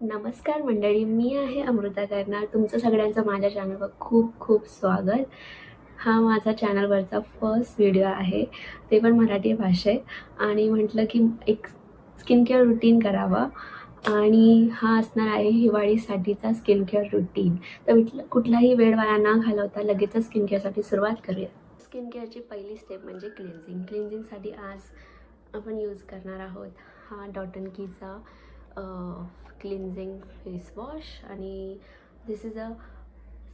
नमस्कार मंडळी मी आहे अमृता कर्नाळ तुमचं सगळ्यांचं माझ्या चॅनलवर खूप खूप स्वागत. हा माझा चॅनलवरचा फर्स्ट व्हिडिओ आहे. ते पण मराठी भाषेत. आणि म्हटलं की एक स्किन केअर रुटीन करावा. आणि हा असणार आहे हिवाळीसाठीचा स्किन केअर रुटीन तर म्हटलं कुठलाही वेळ वाया न घालवता लगेचच स्किन केअरसाठी सुरुवात करूया. स्किन केअरची पहिली स्टेप म्हणजे क्लिन्झिंग क्लिन्झिंगसाठी आज आपण यूज करणार आहोत हा डॉटन कीचा क्लिन्झिंग फेस वॉश आणि this is a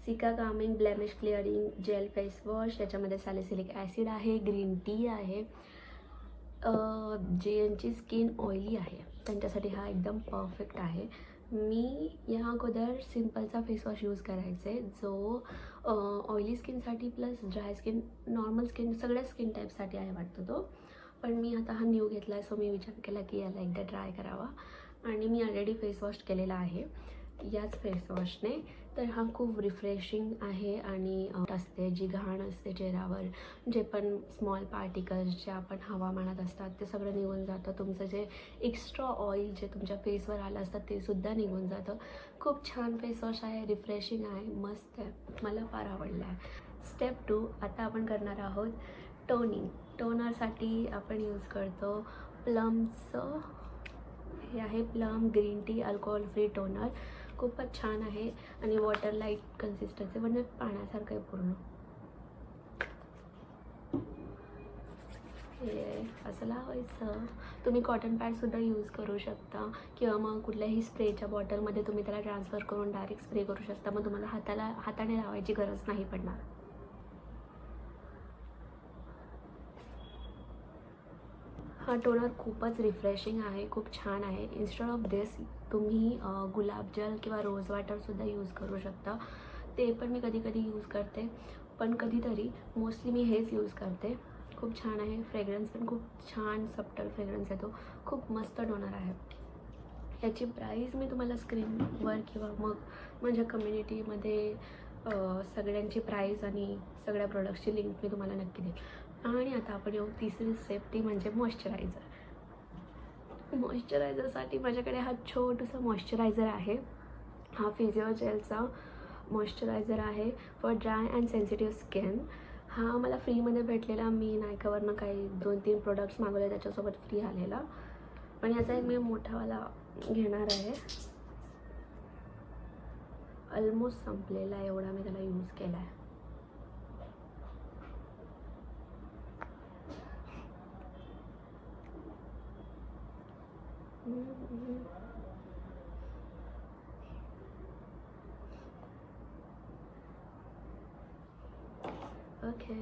cica calming blemish clearing gel face wash याच्यामध्ये सॅलिसिलिक ॲसिड आहे ग्रीन टी आहे. जे यांची स्किन ऑइली आहे. त्यांच्यासाठी हा एकदम परफेक्ट आहे. मी या अगोदर सिम्पलचा फेस वॉश यूज करायचे जो ऑइली स्किनसाठी plus dry skin normal skin सगळ्या स्किन टाईपसाठी आहे वाटतो तो. पण मी आता हा न्यू घेतला आहे सो मी विचार केला की याला एकदा ट्राय करावा. आणि मी ऑलरेडी फेसवॉश केलेला आहे. याच फेसवॉशने तर हा खूप रिफ्रेशिंग आहे आणि असते जी घाण असते चेहऱ्यावर जे पण स्मॉल पार्टिकल्स जे आपण हवामानात असतात ते सगळं निघून जातं. तुमचं जे एक्स्ट्रा ऑइल जे तुमच्या फेसवर आलं असतं ते सुद्धा निघून जातं. खूप छान फेसवॉश आहे रिफ्रेशिंग आहे मस्त आहे. मला फार आवडलं आहे स्टेप टू आता आपण करणार आहोत टोनिंग टोनरसाठी आपण यूज करतो प्लमचं हे आहे Plum green tea alcohol free toner खूपच छान आहे आणि वॉटर लाइट कन्सिस्टन्सी म्हणजे पाण्यासारखं आहे पूर्ण. हे असं लावायचं. तुम्ही कॉटन पॅडसुद्धा यूज करू शकता किंवा मग कुठल्याही स्प्रेच्या बॉटलमध्ये तुम्ही त्याला ट्रान्सफर करून डायरेक्ट स्प्रे करू शकता. मग तुम्हाला हाताला हाताने लावायची गरज नाही पडणार. हा टोनर खूपच रिफ्रेशिंग आहे खूप छान आहे. इन्स्टेड ऑफ दिस तुम्ही गुलाबजल किंवा रोज वॉटरसुद्धा यूज करू शकता. ते पण मी कधी कधी यूज करते. पण कधीतरी मोस्टली मी हेच यूज करते. खूप छान आहे. फ्रेग्रन्स पण खूप छान सप्टल फ्रेग्रन्स आहे तो. खूप मस्त टोनर आहे. याची प्राईस मी तुम्हाला स्क्रीनवर किंवा मग माझ्या कम्युनिटीमध्ये सगळ्यांची प्राईस आणि सगळ्या प्रोडक्टची लिंक मी तुम्हाला नक्की देईन. आणि आता आपण येऊ तिसरी स्टेप ती म्हणजे मॉइश्चरायझर मॉइश्चरायझरसाठी माझ्याकडे हा छोटूसा मॉइश्चरायझर आहे. हा फिजिओ जेलचा मॉइश्चरायझर आहे for dry and sensitive skin हा मला फ्रीमध्ये भेटलेला. मी नायकावरनं काही दोन तीन प्रोडक्ट्स मागवले त्याच्यासोबत फ्री आलेला. पण याचा एक मी मोठावाला घेणार आहे. ऑलमोस्ट संपलेला आहे एवढा मी त्याला यूज केला आहे ओके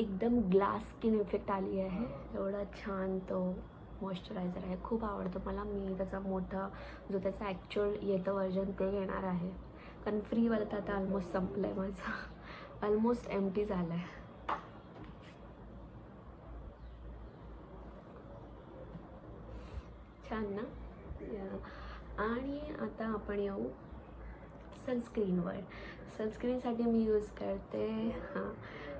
एकदम ग्लास स्किन इफ़ेक्ट आली आहे एवढा छान तो। मॉइश्चरायझर आहे. खूप आवडतो मला. मी त्याचा मोठा जो त्याचा ॲक्च्युअल येतं वर्जन ते घेणार आहे. कारण फ्रीवाला तर आता ऑलमोस्ट संपलं आहे माझं. ऑलमोस्ट एम टी झालं आहे छान ना? आणि आता आपण येऊ सनस्क्रीनवर सनस्क्रीनसाठी मी यूज करते हां.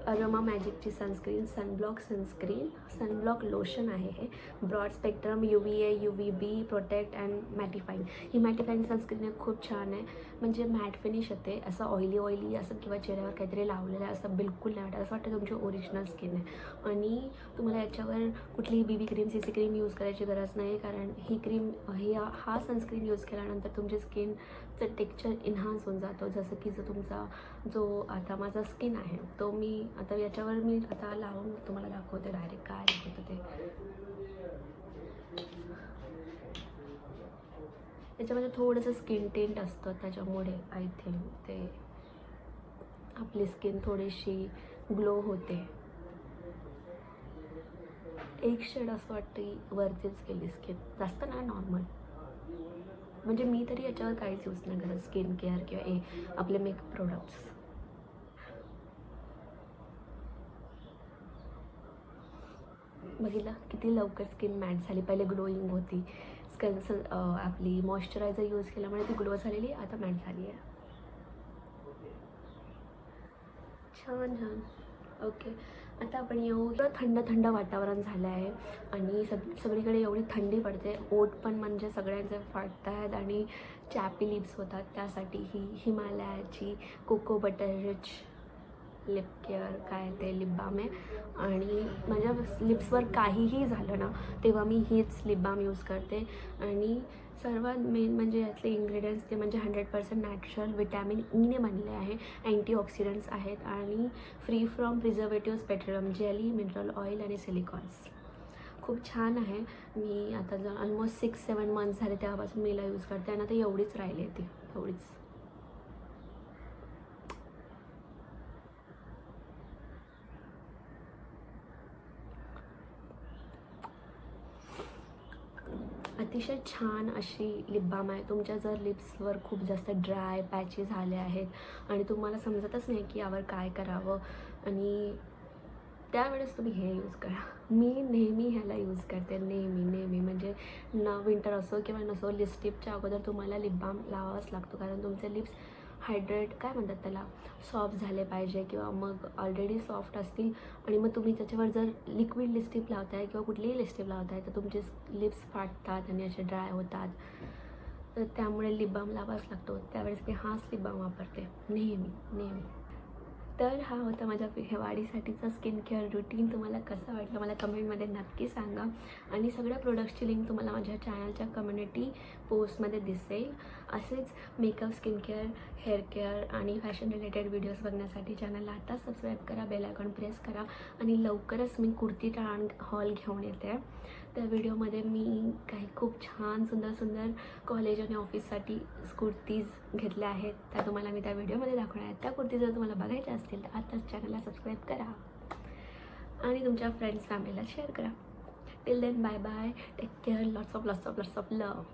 Aroma मॅजिकची sunscreen sunblock sunscreen sunblock lotion आहे हे. Broad spectrum U V A U V B protect and mattifying he mattifying sunscreen हे खूप छान आहे. म्हणजे मॅट फिनिश येते असं ऑइली ऑइली असं किंवा चेहऱ्यावर काहीतरी लावलेलं आहे असं बिलकुल नाही वाटत. असं वाटतं तुमची ओरिजिनल स्किन आहे. आणि तुम्हाला याच्यावर कुठलीही B B cream C C cream use करायची गरज नाही. कारण ही क्रीम ही हा सनस्क्रीन यूज केल्यानंतर तुमची स्किनचं टेक्स्चर इन्हान्स होऊन जातो. जसं की जो तुमचा जो आता माझा स्किन आहे तो मी आता याच्यावर मी आता लावून तुम्हाला दाखवते डायरेक्ट काय दाखवतं ते. याच्यामध्ये थोडंसं स्किन टेंट असतं त्याच्यामुळे आय थिंक ते आपली स्किन थोडीशी ग्लो होते. एक शेड असं वाटतं वरतीच गेली स्किन जास्त ना नॉर्मल म्हणजे मी तरी याच्यावर काहीच यूज नाही करत स्किन केअर किंवा ए आपले मेकअप प्रोडक्ट्स बघितलं किती लवकर स्किन मॅट झाली. पहिले ग्लोईंग होती. कन्स आपली मॉइश्चरायझर यूज केल्यामुळे ती ग्लो झालेली आता मॅट झाली आहे. छान छान. ओके आता आपण येऊ. थंड थंड वातावरण झालं आहे आणि सग सगळीकडे एवढी थंडी पडते. ओट पण म्हणजे सगळ्यांचे फाटत आहेत आणि चॅपी लिप्स होतात. त्यासाठी ही हिमालयाची cocoa butter rich lip care काय ते लिप बाम आहे. आणि माझ्या लिप्सवर काहीही झालं ना तेव्हा मी हीच लिप बाम यूज करते. आणि सर्वात मेन म्हणजे यातले इन्ग्रेडियंट्स ते म्हणजे हंड्रेड पर्सेंट नॅचरल विटॅमिन ईने बनले आहे. अँटीऑक्सिडंट्स आहेत आणि free from preservatives petroleum jelly mineral oil आणि सिलिकॉन्स खूप छान आहे. मी आता जर ऑलमोस्ट सिक्स सेवन मंथ्स झाले तेव्हापासून मीला यूज करते आणि आता एवढीच राहिली आहे ती. एवढीच. अतिशय छान अशी लिप बाम आहे. तुमच्या जर लिप्सवर खूप जास्त ड्राय पॅची झाले आहेत आणि तुम्हाला समजतच नाही की यावर काय करावं आणि त्यावेळेस तुम्ही हे यूज करा. मी नेहमी ह्याला यूज करते. नेहमी नेहमी. म्हणजे न विंटर असो किंवा नसो लिपस्टिपच्या अगोदर तुम्हाला लिप बाम लावावाच लागतो. कारण तुमचे लिप्स हायड्रेट काय म्हणतात त्याला? सॉफ्ट झाले पाहिजे किंवा मग ऑलरेडी सॉफ्ट असतील. आणि मग तुम्ही त्याच्यावर जर लिक्विड लिस्टिप लावताय किंवा कुठलीही लिस्टिप लावताय तर तुमचे लिप्स फाटतात आणि असे ड्राय होतात. तर त्यामुळे लिप बाम लावाच लागतो. त्यावेळेस मी हाच लिप बाम वापरते. नेहमी नेहमी. तर हा होता माझ्या हिवाळीसाठीचा स्किन केअर रुटीन तुम्हाला कसं वाटलं? मला कमेंटमध्ये नक्की सांगा. आणि सगळ्या प्रोडक्ट्सची लिंक तुम्हाला माझ्या चॅनलच्या कम्युनिटी पोस्टमध्ये दिसेल. असेच makeup skin care hair care आणि फॅशन रिलेटेड व्हिडिओज बघण्यासाठी चॅनलला आता सबस्क्राईब करा बेल आयकॉन प्रेस करा आणि लवकरच मी कुर्ती टाण हॉल घेऊन येते. त्या व्हिडिओमध्ये मी काही खूप छान सुंदर सुंदर कॉलेज आणि ऑफिससाठी कुर्तीज घेतल्या आहेत. त्या तुम्हाला मी त्या व्हिडिओमध्ये दाखवणार आहेत त्या कुर्ती जर तुम्हाला बघायच्या असतील तर आताच चॅनलला सबस्क्राईब करा आणि तुमच्या फ्रेंड्स फॅमिलीला शेअर करा. Till then, bye bye. Take care. Lots of, lots of, lots of love.